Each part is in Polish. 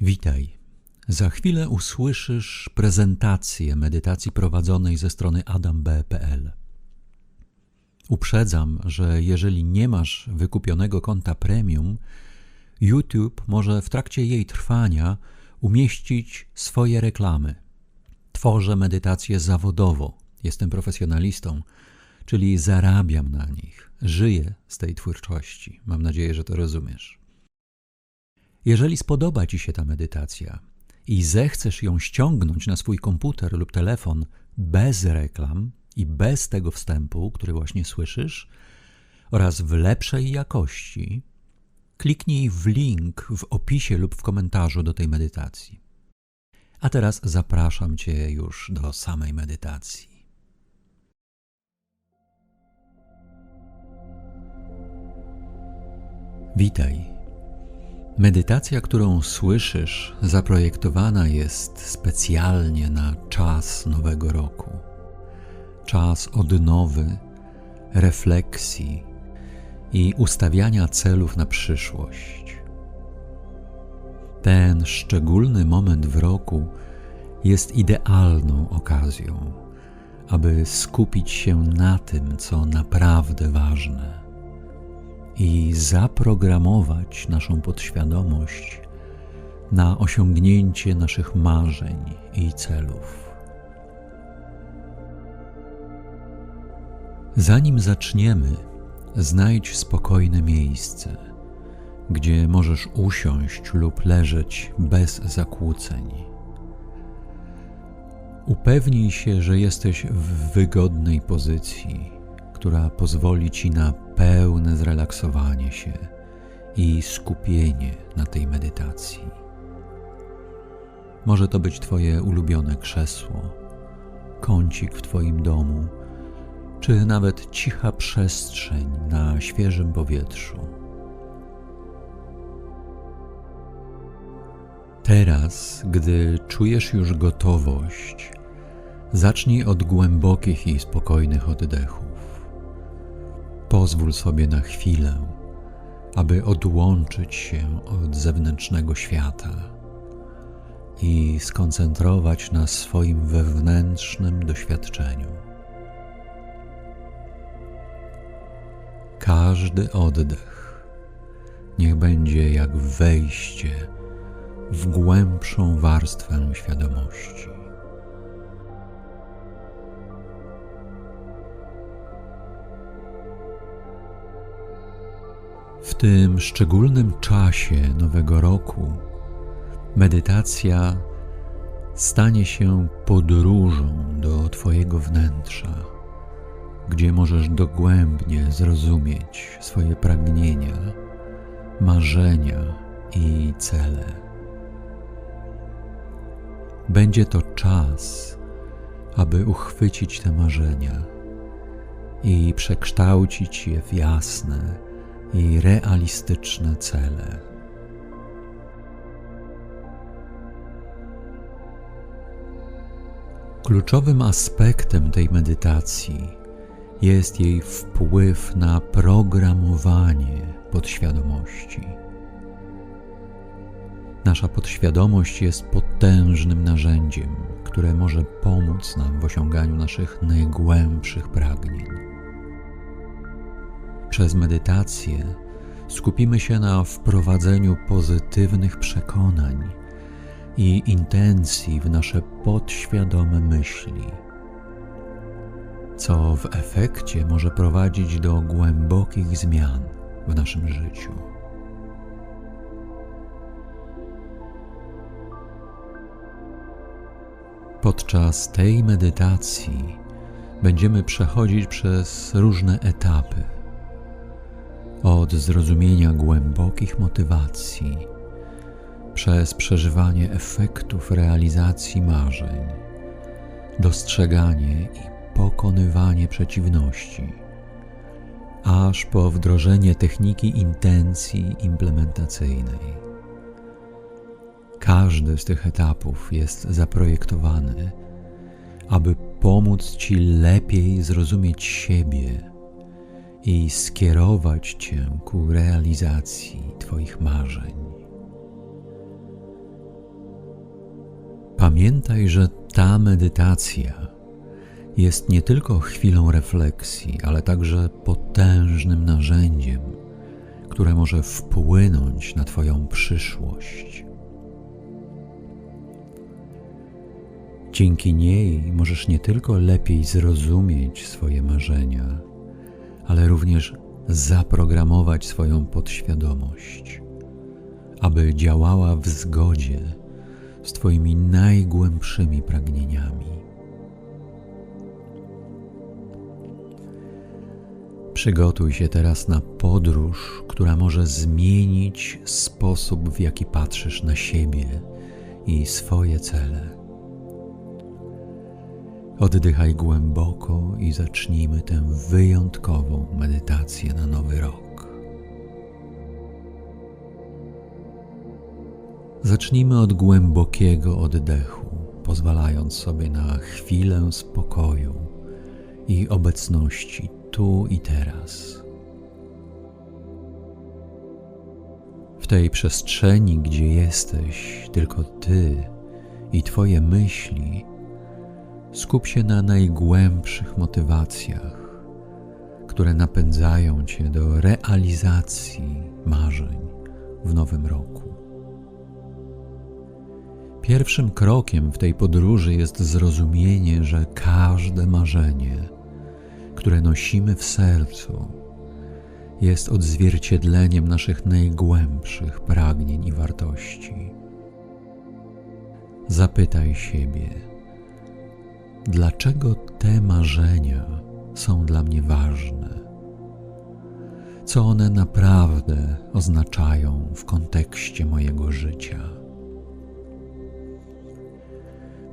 Witaj. Za chwilę usłyszysz prezentację medytacji prowadzonej ze strony adamb.pl. Uprzedzam, że jeżeli nie masz wykupionego konta premium, YouTube może w trakcie jej trwania umieścić swoje reklamy. Tworzę medytację zawodowo, jestem profesjonalistą, czyli zarabiam na nich, żyję z tej twórczości. Mam nadzieję, że to rozumiesz. Jeżeli spodoba Ci się ta medytacja i zechcesz ją ściągnąć na swój komputer lub telefon bez reklam i bez tego wstępu, który właśnie słyszysz, oraz w lepszej jakości, kliknij w link w opisie lub w komentarzu do tej medytacji. A teraz zapraszam Cię już do samej medytacji. Witaj. Medytacja, którą słyszysz, zaprojektowana jest specjalnie na czas Nowego Roku. Czas odnowy, refleksji i ustawiania celów na przyszłość. Ten szczególny moment w roku jest idealną okazją, aby skupić się na tym, co naprawdę ważne i zaprogramować naszą podświadomość na osiągnięcie naszych marzeń i celów. Zanim zaczniemy, znajdź spokojne miejsce, gdzie możesz usiąść lub leżeć bez zakłóceń. Upewnij się, że jesteś w wygodnej pozycji która pozwoli ci na pełne zrelaksowanie się i skupienie na tej medytacji. Może to być Twoje ulubione krzesło, kącik w Twoim domu, czy nawet cicha przestrzeń na świeżym powietrzu. Teraz, gdy czujesz już gotowość, zacznij od głębokich i spokojnych oddechów. Pozwól sobie na chwilę, aby odłączyć się od zewnętrznego świata i skoncentrować na swoim wewnętrznym doświadczeniu. Każdy oddech niech będzie jak wejście w głębszą warstwę świadomości. W tym szczególnym czasie Nowego Roku medytacja stanie się podróżą do Twojego wnętrza, gdzie możesz dogłębnie zrozumieć swoje pragnienia, marzenia i cele. Będzie to czas, aby uchwycić te marzenia i przekształcić je w jasne, i realistyczne cele. Kluczowym aspektem tej medytacji jest jej wpływ na programowanie podświadomości. Nasza podświadomość jest potężnym narzędziem, które może pomóc nam w osiąganiu naszych najgłębszych pragnień. Przez medytację skupimy się na wprowadzeniu pozytywnych przekonań i intencji w nasze podświadome myśli, co w efekcie może prowadzić do głębokich zmian w naszym życiu. Podczas tej medytacji będziemy przechodzić przez różne etapy od zrozumienia głębokich motywacji, przez przeżywanie efektów realizacji marzeń, dostrzeganie i pokonywanie przeciwności, aż po wdrożenie techniki intencji implementacyjnej. Każdy z tych etapów jest zaprojektowany, aby pomóc Ci lepiej zrozumieć siebie i skierować Cię ku realizacji Twoich marzeń. Pamiętaj, że ta medytacja jest nie tylko chwilą refleksji, ale także potężnym narzędziem, które może wpłynąć na Twoją przyszłość. Dzięki niej możesz nie tylko lepiej zrozumieć swoje marzenia, ale również zaprogramować swoją podświadomość, aby działała w zgodzie z Twoimi najgłębszymi pragnieniami. Przygotuj się teraz na podróż, która może zmienić sposób, w jaki patrzysz na siebie i swoje cele. Oddychaj głęboko i zacznijmy tę wyjątkową medytację na nowy rok. Zacznijmy od głębokiego oddechu, pozwalając sobie na chwilę spokoju i obecności tu i teraz. W tej przestrzeni, gdzie jesteś, tylko ty i twoje myśli Skup się na najgłębszych motywacjach, które napędzają cię do realizacji marzeń w nowym roku. Pierwszym krokiem w tej podróży jest zrozumienie, że każde marzenie, które nosimy w sercu, jest odzwierciedleniem naszych najgłębszych pragnień i wartości. Zapytaj siebie, dlaczego te marzenia są dla mnie ważne, co one naprawdę oznaczają w kontekście mojego życia.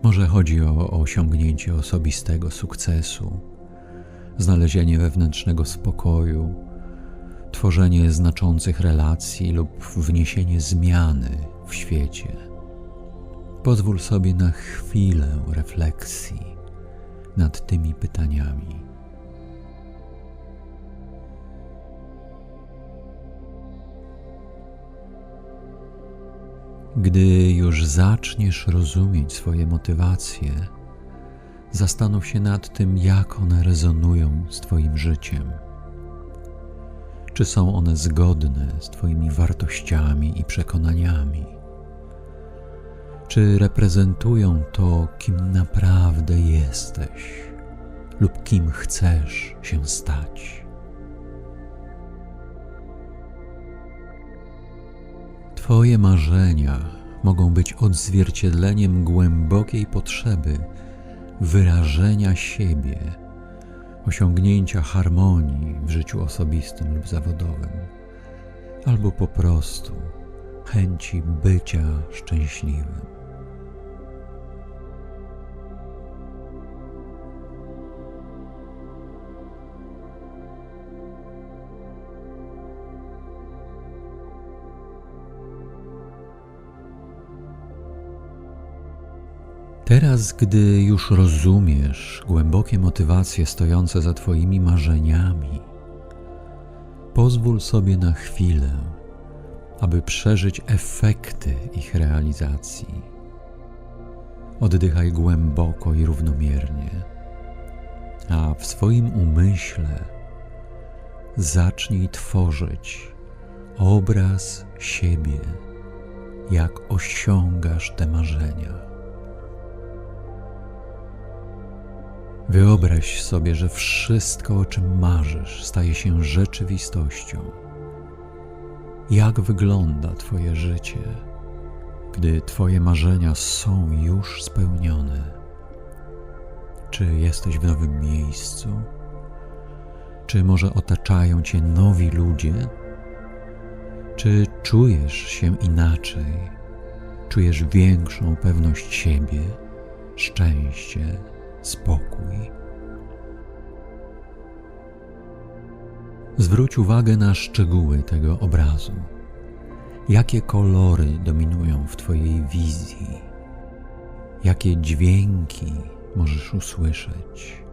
Może chodzi o osiągnięcie osobistego sukcesu, znalezienie wewnętrznego spokoju, tworzenie znaczących relacji lub wniesienie zmiany w świecie. Pozwól sobie na chwilę refleksji nad tymi pytaniami. Gdy już zaczniesz rozumieć swoje motywacje, zastanów się nad tym, jak one rezonują z Twoim życiem. Czy są one zgodne z Twoimi wartościami i przekonaniami? Czy reprezentują to, kim naprawdę jesteś lub kim chcesz się stać. Twoje marzenia mogą być odzwierciedleniem głębokiej potrzeby wyrażenia siebie, osiągnięcia harmonii w życiu osobistym lub zawodowym, albo po prostu chęci bycia szczęśliwym. Teraz, gdy już rozumiesz głębokie motywacje stojące za Twoimi marzeniami, pozwól sobie na chwilę, aby przeżyć efekty ich realizacji. Oddychaj głęboko i równomiernie, a w swoim umyśle zacznij tworzyć obraz siebie, jak osiągasz te marzenia. Wyobraź sobie, że wszystko, o czym marzysz, staje się rzeczywistością. Jak wygląda Twoje życie, gdy Twoje marzenia są już spełnione? Czy jesteś w nowym miejscu? Czy może otaczają Cię nowi ludzie? Czy czujesz się inaczej? Czujesz większą pewność siebie, szczęście? Spokój. Zwróć uwagę na szczegóły tego obrazu. Jakie kolory dominują w Twojej wizji? Jakie dźwięki możesz usłyszeć?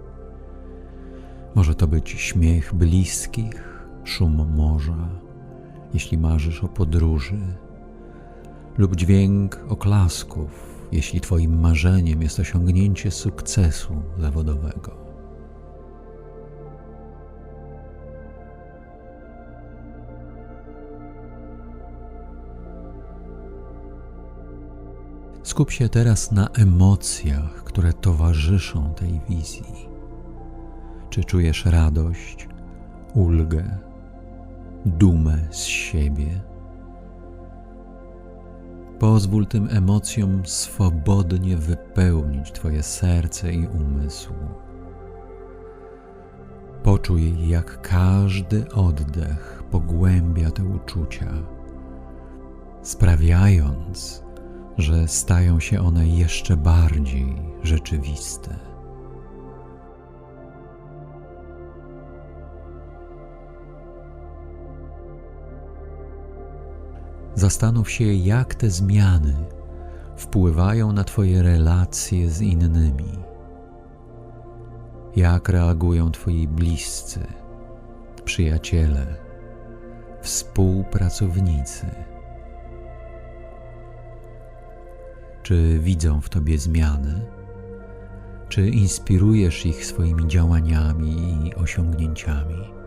Może to być śmiech bliskich, szum morza, jeśli marzysz o podróży, lub dźwięk oklasków, jeśli Twoim marzeniem jest osiągnięcie sukcesu zawodowego. Skup się teraz na emocjach, które towarzyszą tej wizji. Czy czujesz radość, ulgę, dumę z siebie? Pozwól tym emocjom swobodnie wypełnić Twoje serce i umysł. Poczuj, jak każdy oddech pogłębia te uczucia, sprawiając, że stają się one jeszcze bardziej rzeczywiste. Zastanów się, jak te zmiany wpływają na Twoje relacje z innymi. Jak reagują Twoi bliscy, przyjaciele, współpracownicy. Czy widzą w Tobie zmiany? Czy inspirujesz ich swoimi działaniami i osiągnięciami?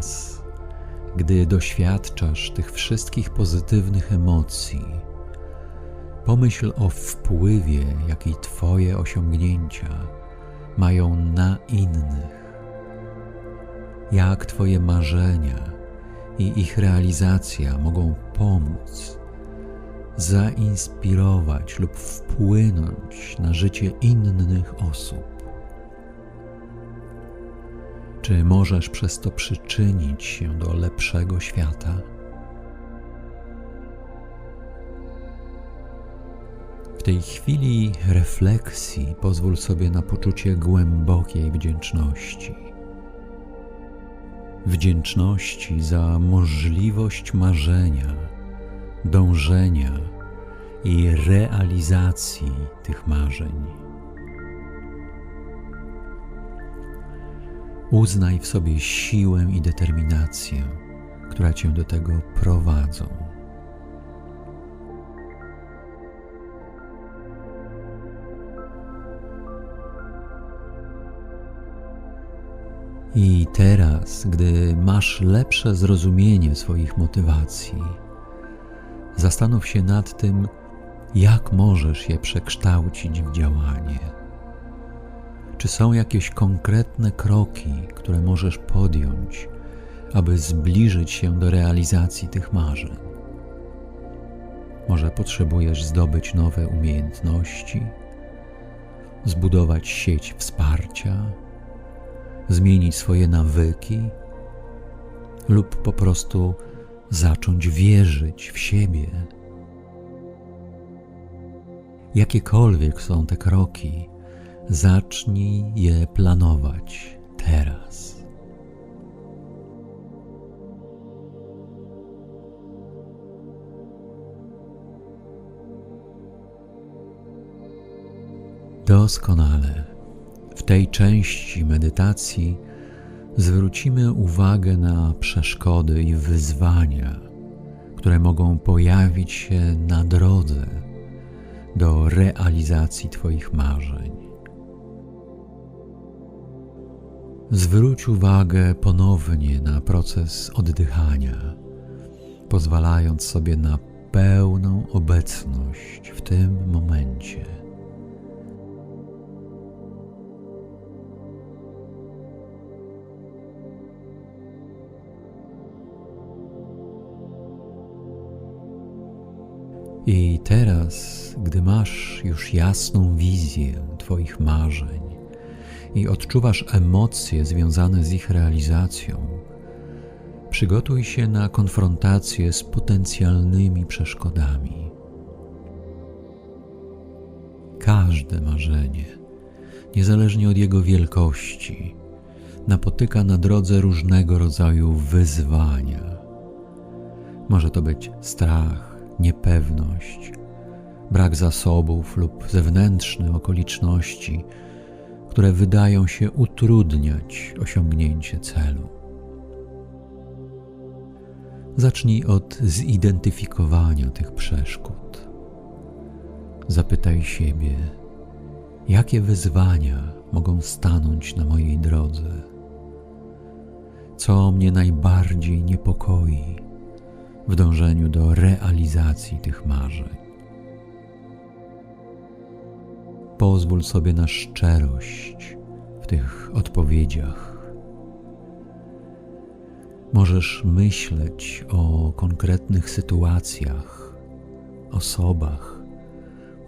Teraz, gdy doświadczasz tych wszystkich pozytywnych emocji, pomyśl o wpływie, jaki Twoje osiągnięcia mają na innych. Jak Twoje marzenia i ich realizacja mogą pomóc, zainspirować lub wpłynąć na życie innych osób. Czy możesz przez to przyczynić się do lepszego świata? W tej chwili refleksji pozwól sobie na poczucie głębokiej wdzięczności. Wdzięczności za możliwość marzenia, dążenia i realizacji tych marzeń. Uznaj w sobie siłę i determinację, która cię do tego prowadzą. I teraz, gdy masz lepsze zrozumienie swoich motywacji, zastanów się nad tym, jak możesz je przekształcić w działanie. Czy są jakieś konkretne kroki, które możesz podjąć, aby zbliżyć się do realizacji tych marzeń? Może potrzebujesz zdobyć nowe umiejętności, zbudować sieć wsparcia, zmienić swoje nawyki lub po prostu zacząć wierzyć w siebie. Jakiekolwiek są te kroki, zacznij je planować teraz. Doskonale. W tej części medytacji zwrócimy uwagę na przeszkody i wyzwania, które mogą pojawić się na drodze do realizacji Twoich marzeń. Zwróć uwagę ponownie na proces oddychania, pozwalając sobie na pełną obecność w tym momencie. I teraz, gdy masz już jasną wizję Twoich marzeń i odczuwasz emocje związane z ich realizacją, przygotuj się na konfrontację z potencjalnymi przeszkodami. Każde marzenie, niezależnie od jego wielkości, napotyka na drodze różnego rodzaju wyzwania. Może to być strach, niepewność, brak zasobów lub zewnętrzne okoliczności, które wydają się utrudniać osiągnięcie celu. Zacznij od zidentyfikowania tych przeszkód. Zapytaj siebie, jakie wyzwania mogą stanąć na mojej drodze, co mnie najbardziej niepokoi w dążeniu do realizacji tych marzeń. Pozwól sobie na szczerość w tych odpowiedziach. Możesz myśleć o konkretnych sytuacjach, osobach,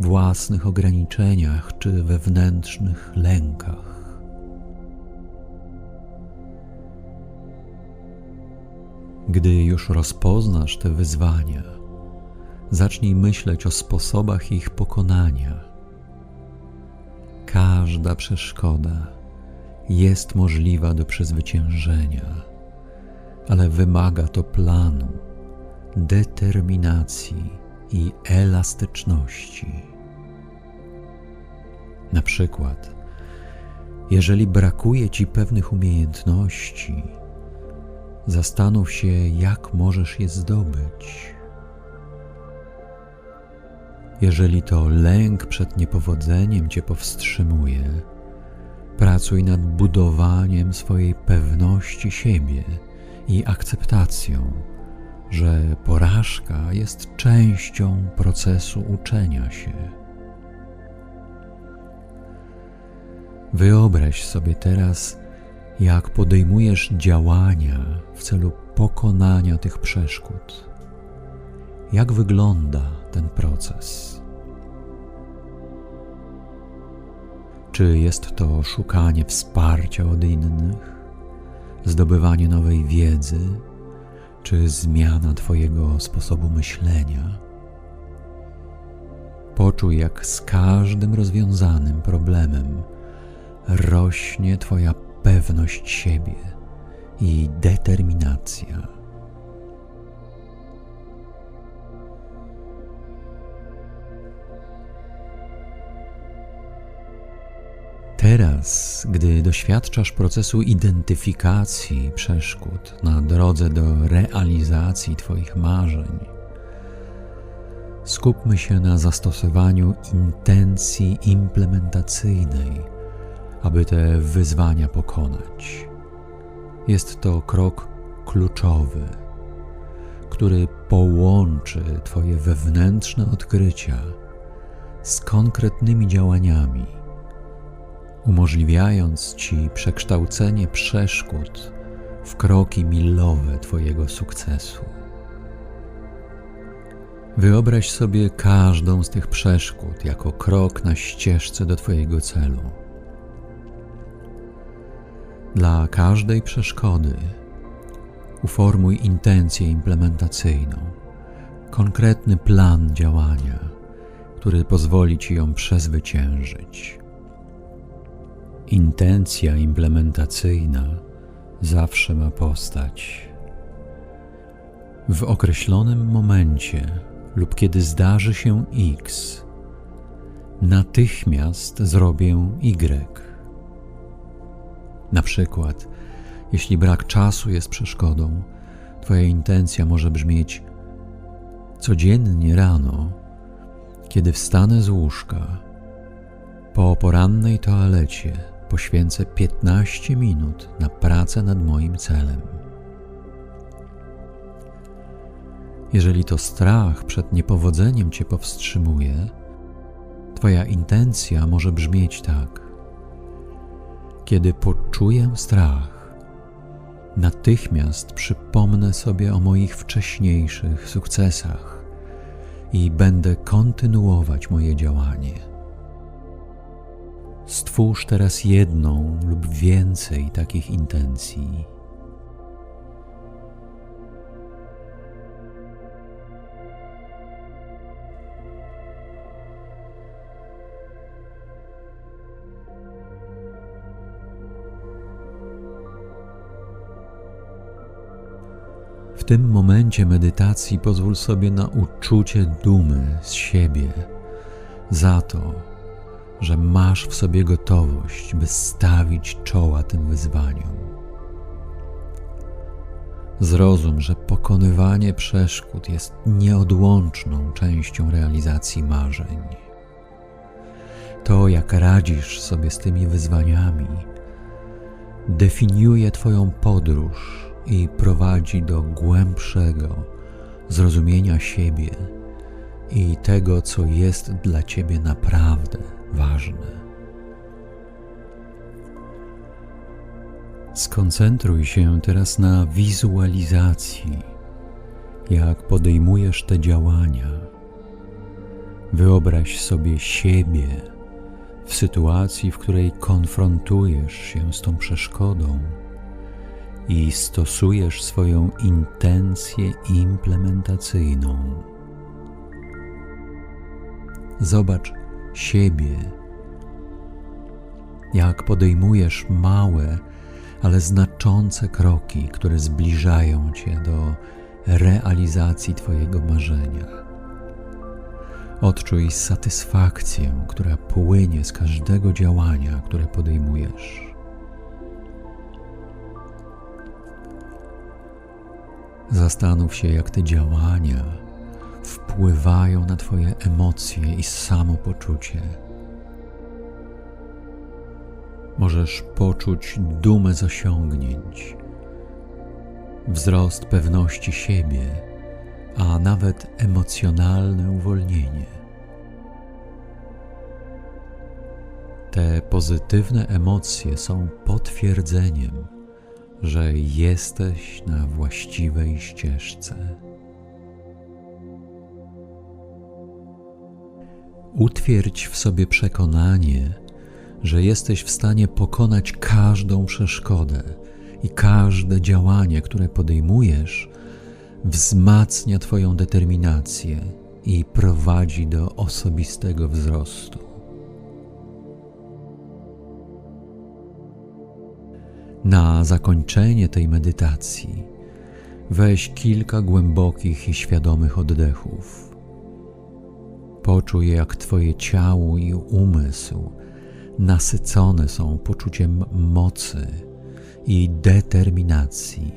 własnych ograniczeniach czy wewnętrznych lękach. Gdy już rozpoznasz te wyzwania, zacznij myśleć o sposobach ich pokonania Każda przeszkoda jest możliwa do przezwyciężenia, ale wymaga to planu, determinacji i elastyczności. Na przykład, jeżeli brakuje ci pewnych umiejętności, zastanów się, jak możesz je zdobyć. Jeżeli to lęk przed niepowodzeniem cię powstrzymuje, pracuj nad budowaniem swojej pewności siebie i akceptacją, że porażka jest częścią procesu uczenia się. Wyobraź sobie teraz, jak podejmujesz działania w celu pokonania tych przeszkód. Jak wygląda ten proces? Czy jest to szukanie wsparcia od innych, zdobywanie nowej wiedzy, czy zmiana Twojego sposobu myślenia? Poczuj, jak z każdym rozwiązanym problemem rośnie Twoja pewność siebie i determinacja. Teraz, gdy doświadczasz procesu identyfikacji przeszkód na drodze do realizacji Twoich marzeń, skupmy się na zastosowaniu intencji implementacyjnej, aby te wyzwania pokonać. Jest to krok kluczowy, który połączy Twoje wewnętrzne odkrycia z konkretnymi działaniami umożliwiając Ci przekształcenie przeszkód w kroki milowe Twojego sukcesu. Wyobraź sobie każdą z tych przeszkód jako krok na ścieżce do Twojego celu. Dla każdej przeszkody uformuj intencję implementacyjną, konkretny plan działania, który pozwoli Ci ją przezwyciężyć. Intencja implementacyjna zawsze ma postać. W określonym momencie lub kiedy zdarzy się X, natychmiast zrobię Y. Na przykład, jeśli brak czasu jest przeszkodą, Twoja intencja może brzmieć: Codziennie rano, kiedy wstanę z łóżka, po porannej toalecie, poświęcę 15 minut na pracę nad moim celem. Jeżeli to strach przed niepowodzeniem cię powstrzymuje, Twoja intencja może brzmieć tak: Kiedy poczuję strach, natychmiast przypomnę sobie o moich wcześniejszych sukcesach i będę kontynuować moje działanie. Stwórz teraz jedną lub więcej takich intencji. W tym momencie medytacji pozwól sobie na uczucie dumy z siebie za to, że masz w sobie gotowość, by stawić czoła tym wyzwaniom. Zrozum, że pokonywanie przeszkód jest nieodłączną częścią realizacji marzeń. To, jak radzisz sobie z tymi wyzwaniami, definiuje Twoją podróż i prowadzi do głębszego zrozumienia siebie i tego, co jest dla Ciebie naprawdę ważne. Skoncentruj się teraz na wizualizacji, jak podejmujesz te działania. Wyobraź sobie siebie w sytuacji, w której konfrontujesz się z tą przeszkodą i stosujesz swoją intencję implementacyjną. Zobacz siebie, jak podejmujesz małe, ale znaczące kroki, które zbliżają Cię do realizacji Twojego marzenia. Odczuj satysfakcję, która płynie z każdego działania, które podejmujesz. Zastanów się, jak te działania wpływają na Twoje emocje i samopoczucie. Możesz poczuć dumę z osiągnięć, wzrost pewności siebie, a nawet emocjonalne uwolnienie. Te pozytywne emocje są potwierdzeniem, że jesteś na właściwej ścieżce. Utwierdź w sobie przekonanie, że jesteś w stanie pokonać każdą przeszkodę i każde działanie, które podejmujesz, wzmacnia Twoją determinację i prowadzi do osobistego wzrostu. Na zakończenie tej medytacji weź kilka głębokich i świadomych oddechów. Poczuj, jak Twoje ciało i umysł nasycone są poczuciem mocy i determinacji.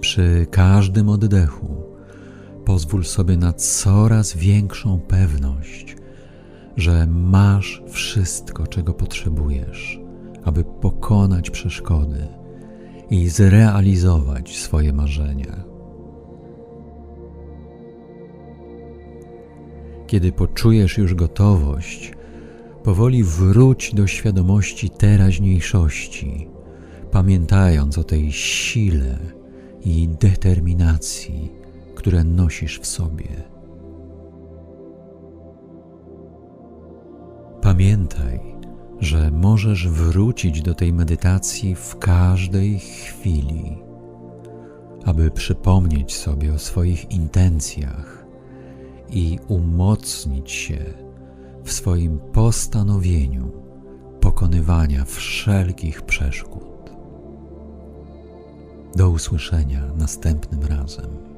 Przy każdym oddechu pozwól sobie na coraz większą pewność, że masz wszystko, czego potrzebujesz, aby pokonać przeszkody i zrealizować swoje marzenia. Kiedy poczujesz już gotowość, powoli wróć do świadomości teraźniejszości, pamiętając o tej sile i determinacji, które nosisz w sobie. Pamiętaj, że możesz wrócić do tej medytacji w każdej chwili, aby przypomnieć sobie o swoich intencjach i umocnić się w swoim postanowieniu pokonywania wszelkich przeszkód. Do usłyszenia następnym razem.